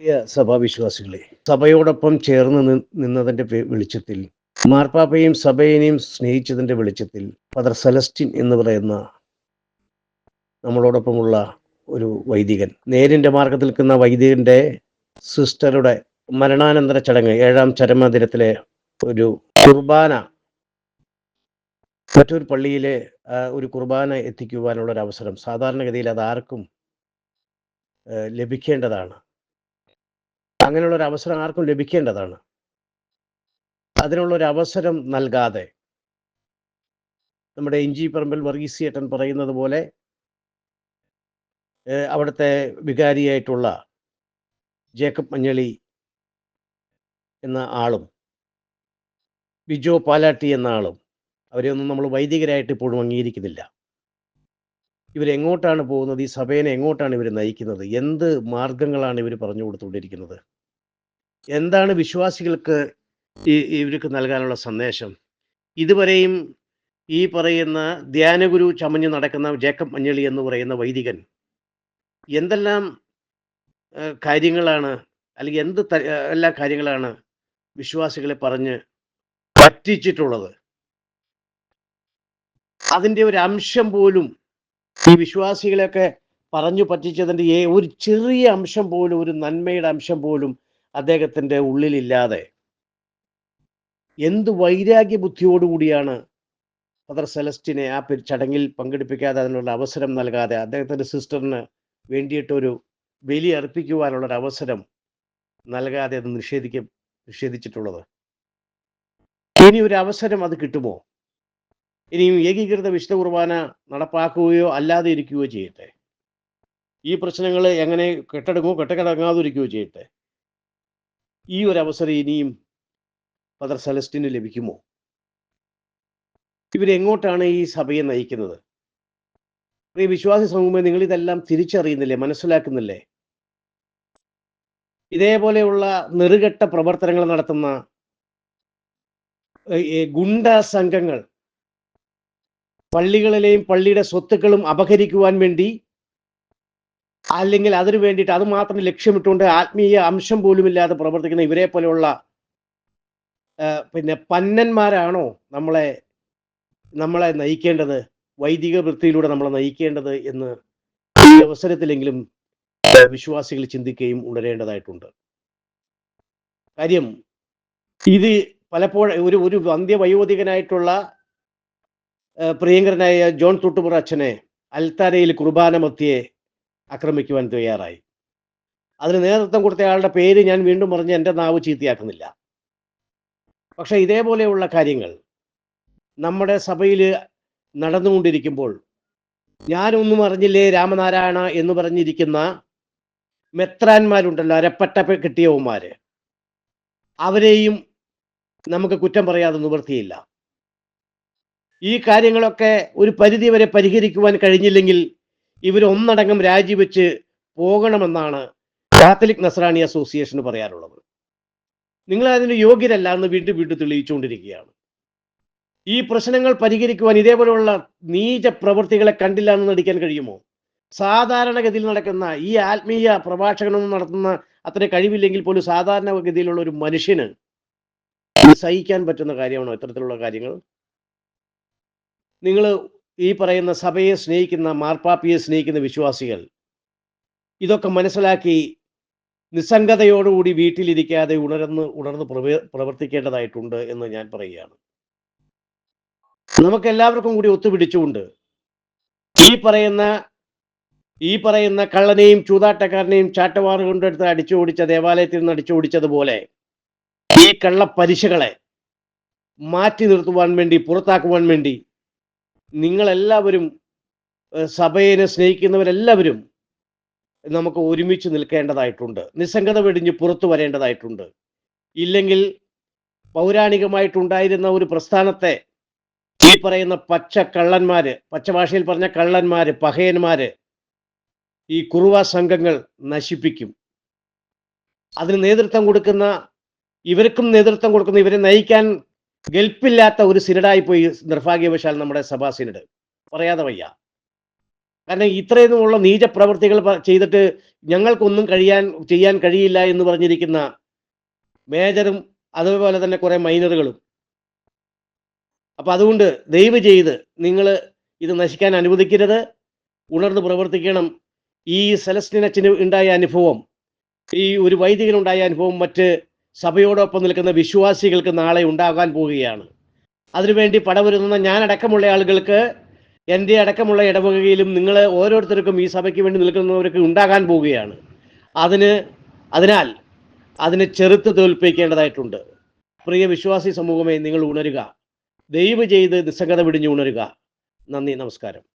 പ്രിയ സഭാവിശ്വാസികളെ സഭയോടൊപ്പം ചേർന്ന് നിന്നതിന്റെ വെളിച്ചത്തിൽ മാർപ്പാപ്പയും സഭയെയും സ്നേഹിച്ചതിന്റെ വെളിച്ചത്തിൽ ഫദർ സെലസ്റ്റിൻ എന്ന് പറയുന്ന നമ്മളോടൊപ്പമുള്ള ഒരു വൈദികൻ നേരിന്റെ മാർഗത്തിൽ നിൽക്കുന്ന വൈദികന്റെ സിസ്റ്ററുടെ മരണാനന്തര ചടങ്ങ് ഏഴാം ചരമദിനത്തിലെ ഒരു കുർബാന മറ്റൊരു പള്ളിയിലെ ഒരു കുർബാന എത്തിക്കുവാനുള്ള ഒരു അവസരം സാധാരണഗതിയിൽ അത് ആർക്കും ലഭിക്കേണ്ടതാണ്. അങ്ങനെയുള്ള ഒരു അവസരം ആർക്കും ലഭിക്കേണ്ടതാണ്. അതിനുള്ള ഒരു അവസരം നൽകാതെ നമ്മുടെ ഇഞ്ചി പറമ്പിൽ വർഗീസിയേട്ടൻ പറയുന്നത് പോലെ അവിടുത്തെ വികാരിയായിട്ടുള്ള ജേക്കബ് മഞ്ഞളി എന്ന ആളും ബിജോ പാലാട്ടി എന്ന ആളും അവരെയൊന്നും നമ്മൾ വൈദികരായിട്ട് ഇപ്പോഴും അംഗീകരിക്കുന്നില്ല. ഇവരെങ്ങോട്ടാണ് പോകുന്നത്? ഈ സഭേനെ എങ്ങോട്ടാണ് ഇവർ നയിക്കുന്നത്? എന്ത് മാർഗങ്ങളാണ് ഇവർ പറഞ്ഞു കൊടുത്തുകൊണ്ടിരിക്കുന്നത്? എന്താണ് വിശ്വാസികൾക്ക് ഇവർക്ക് നൽകാനുള്ള സന്ദേശം? ഇതുവരെയും ഈ പറയുന്ന ധ്യാനഗുരു ചമഞ്ഞു നടക്കുന്ന ജേക്കബ് മഞ്ഞളി എന്ന് പറയുന്ന വൈദികൻ എന്തെല്ലാം കാര്യങ്ങളാണ് അല്ലെങ്കിൽ എന്ത് എല്ലാ കാര്യങ്ങളാണ് വിശ്വാസികളെ പറഞ്ഞ് പറ്റിച്ചിട്ടുള്ളത്? അതിന്റെ ഒരു അംശം പോലും ഈ വിശ്വാസികളെയൊക്കെ പറഞ്ഞു പറ്റിച്ചതിന്റെ ഒരു ചെറിയ അംശം പോലും ഒരു നന്മയുടെ അംശം പോലും അദ്ദേഹത്തിന്റെ ഉള്ളിലില്ലാതെ. എന്ത് വൈരാഗ്യ ബുദ്ധിയോടുകൂടിയാണ് ഫദർ സെലസ്റ്റിനെ ആ ചടങ്ങിൽ പങ്കെടുപ്പിക്കാതെ അതിനുള്ള അവസരം നൽകാതെ അദ്ദേഹത്തിന്റെ സിസ്റ്ററിന് വേണ്ടിയിട്ടൊരു ബലി അർപ്പിക്കുവാനുള്ള ഒരു അവസരം നൽകാതെ അത് നിഷേധിക്ക നിഷേധിച്ചിട്ടുള്ളത്. ഇനി ഒരു അവസരം അത് കിട്ടുമോ? ഇനിയും ഏകീകൃത വിശുദ്ധ കുർബാന നടപ്പാക്കുകയോ അല്ലാതെ ഇരിക്കുകയോ ചെയ്യട്ടെ? ഈ പ്രശ്നങ്ങൾ എങ്ങനെ കെട്ടടങ്ങുമോ കെട്ടക്കിടങ്ങാതിരിക്കുകയോ ചെയ്യട്ടെ? ഈ ഒരു അവസരം ഇനിയും ഫദർ സെലസ്റ്റിന് ലഭിക്കുമോ? ഇവരെങ്ങോട്ടാണ് ഈ സഭയെ നയിക്കുന്നത്? ഈ വിശ്വാസി സമൂഹം നിങ്ങൾ ഇതെല്ലാം തിരിച്ചറിയുന്നില്ലേ? മനസ്സിലാക്കുന്നില്ലേ? ഇതേപോലെയുള്ള നെറുകെട്ട പ്രവർത്തനങ്ങൾ നടത്തുന്ന ഗുണ്ട സംഘങ്ങൾ പള്ളികളിലെയും പള്ളിയുടെ സ്വത്തുക്കളും അപഹരിക്കുവാൻ വേണ്ടി അല്ലെങ്കിൽ അതിനു വേണ്ടിയിട്ട് അത് മാത്രം ലക്ഷ്യമിട്ടുകൊണ്ട് ആത്മീയ അംശം പോലുമില്ലാതെ പ്രവർത്തിക്കുന്ന ഇവരെ പോലെയുള്ള പിന്നെ പന്നന്മാരാണോ നമ്മളെ നമ്മളെ നയിക്കേണ്ടത്? വൈദിക വൃത്തിയിലൂടെ നമ്മളെ നയിക്കേണ്ടത് എന്ന് ഈ അവസരത്തിലെങ്കിലും വിശ്വാസികൾ ചിന്തിക്കുകയും ഉണരേണ്ടതായിട്ടുണ്ട്. കാര്യം ഇത് പലപ്പോഴും ഒരു ഒരു അന്ത്യവയോധികനായിട്ടുള്ള പ്രിയങ്കരനായ ജോൺ തൊട്ടുപുറ അച്ഛനെ അൽത്താരയിൽ കുർബാന മധ്യയെ ആക്രമിക്കുവാൻ തയ്യാറായി. അതിന് നേതൃത്വം കൊടുത്തയാളുടെ പേര് ഞാൻ വീണ്ടും പറഞ്ഞ് എന്റെ നാവ് ചീത്തയാക്കുന്നില്ല. പക്ഷെ ഇതേപോലെയുള്ള കാര്യങ്ങൾ നമ്മുടെ സഭയിൽ നടന്നുകൊണ്ടിരിക്കുമ്പോൾ ഞാനൊന്നും അറിഞ്ഞില്ലേ രാമനാരായണ എന്ന് പറഞ്ഞിരിക്കുന്ന മെത്രാന്മാരുണ്ടല്ലോ അരപ്പട്ട കിട്ടിയവന്മാർ അവരെയും നമുക്ക് കുറ്റം പറയാതെ നിവൃത്തിയില്ല ഈ കാര്യങ്ങളൊക്കെ ഒരു പരിധി വരെ പരിഹരിക്കുവാൻ കഴിഞ്ഞില്ലെങ്കിൽ ഇവർ ഒന്നടങ്കം രാജിവെച്ച് പോകണമെന്നാണ് കാത്തലിക് നസ്രാണി അസോസിയേഷന് പറയാറുള്ളത്. നിങ്ങൾ അതിന് യോഗ്യരല്ല എന്ന് വീണ്ടും വീണ്ടും തെളിയിച്ചുകൊണ്ടിരിക്കുകയാണ്. ഈ പ്രശ്നങ്ങൾ പരിഹരിക്കുവാൻ ഇതേപോലെയുള്ള നീച പ്രവൃത്തികളെ കണ്ടില്ല എന്ന് നടിക്കാൻ കഴിയുമോ? സാധാരണഗതിയിൽ നടക്കുന്ന ഈ ആത്മീയ പ്രഭാഷകനൊന്നും നടത്തുന്ന അത്ര കഴിവില്ലെങ്കിൽ പോലും സാധാരണഗതിയിലുള്ള ഒരു മനുഷ്യന് സഹിക്കാൻ പറ്റുന്ന കാര്യമാണോ ഇത്തരത്തിലുള്ള കാര്യങ്ങൾ? നിങ്ങൾ ഈ പറയുന്ന സഭയെ സ്നേഹിക്കുന്ന മാർപ്പാപ്പിയെ സ്നേഹിക്കുന്ന വിശ്വാസികൾ ഇതൊക്കെ മനസ്സിലാക്കി നിസ്സംഗതയോടുകൂടി വീട്ടിലിരിക്കാതെ ഉണർന്ന് ഉണർന്ന് പ്രവർത്തിക്കേണ്ടതായിട്ടുണ്ട് എന്ന് ഞാൻ പറയുകയാണ്. നമുക്ക് എല്ലാവർക്കും കൂടി ഒത്തുപിടിച്ചുകൊണ്ട് ഈ പറയുന്ന ഈ പറയുന്ന കള്ളനെയും ചൂതാട്ടക്കാരനെയും ചാട്ടവാറ് കൊണ്ടെടുത്ത് അടിച്ചു ഓടിച്ച ദേവാലയത്തിൽ നിന്ന് അടിച്ചു ഓടിച്ചതുപോലെ ഈ കള്ളപ്പലിശകളെ മാറ്റി നിർത്തുവാൻ വേണ്ടി പുറത്താക്കുവാൻ വേണ്ടി നിങ്ങളെല്ലാവരും സഭയെ സ്നേഹിക്കുന്നവരെല്ലാവരും നമുക്ക് ഒരുമിച്ച് നിൽക്കേണ്ടതായിട്ടുണ്ട്. നിസ്സംഗത വെടിഞ്ഞ് പുറത്തു വരേണ്ടതായിട്ടുണ്ട്. ഇല്ലെങ്കിൽ പൗരാണികമായിട്ടുണ്ടായിരുന്ന ഒരു പ്രസ്ഥാനത്തെ ഈ പറയുന്ന പച്ച കള്ളന്മാര് പച്ചഭാഷയിൽ പറഞ്ഞ കള്ളന്മാര് പഹയന്മാര് ഈ കുറുവ സംഘങ്ങൾ നശിപ്പിക്കും. അതിന് നേതൃത്വം കൊടുക്കുന്ന ഇവർക്കും നേതൃത്വം കൊടുക്കുന്ന ഇവരെ നയിക്കാൻ ഗൾപ്പില്ലാത്ത ഒരു സിനഡായി പോയി നിർഭാഗ്യവശാൽ നമ്മുടെ സഭാ സിനഡ്. പറയാതെ വയ്യ. കാരണം ഇത്രയൊന്നുമുള്ള നീച പ്രവൃത്തികൾ ചെയ്തിട്ട് ഞങ്ങൾക്കൊന്നും കഴിയാൻ ചെയ്യാൻ കഴിയില്ല എന്ന് പറഞ്ഞിരിക്കുന്ന മേജറും അതുപോലെ തന്നെ കുറെ മൈനറുകളും. അപ്പൊ അതുകൊണ്ട് ദയവ് ചെയ്ത് നിങ്ങൾ ഇത് നശിക്കാൻ അനുവദിക്കരുത്. ഉണർന്ന് പ്രവർത്തിക്കണം. ഈ സെലസ്റ്റിനച്ചിന് ഉണ്ടായ അനുഭവം ഈ ഒരു വൈദികനുണ്ടായ അനുഭവം മറ്റ് സഭയോടൊപ്പം നിൽക്കുന്ന വിശ്വാസികൾക്ക് നാളെ ഉണ്ടാകാൻ പോവുകയാണ്. അതിനുവേണ്ടി പടവരുന്ന ഞാൻ അടക്കമുള്ള ആളുകൾക്ക് എന്റെ അടക്കമുള്ള ഇടവകയിലും നിങ്ങൾ ഓരോരുത്തർക്കും ഈ സഭയ്ക്ക് വേണ്ടി നിൽക്കുന്നവർക്ക് ഉണ്ടാകാൻ പോവുകയാണ്. അതിന് അതിനാൽ അതിനെ ചെറുത്ത് തോൽപ്പിക്കേണ്ടതായിട്ടുണ്ട്. പ്രിയ വിശ്വാസി സമൂഹമേ നിങ്ങൾ ഉണരുക. ദയവ് ചെയ്ത് നിസ്സംഗത വിടിഞ്ഞ് ഉണരുക. നന്ദി നമസ്കാരം.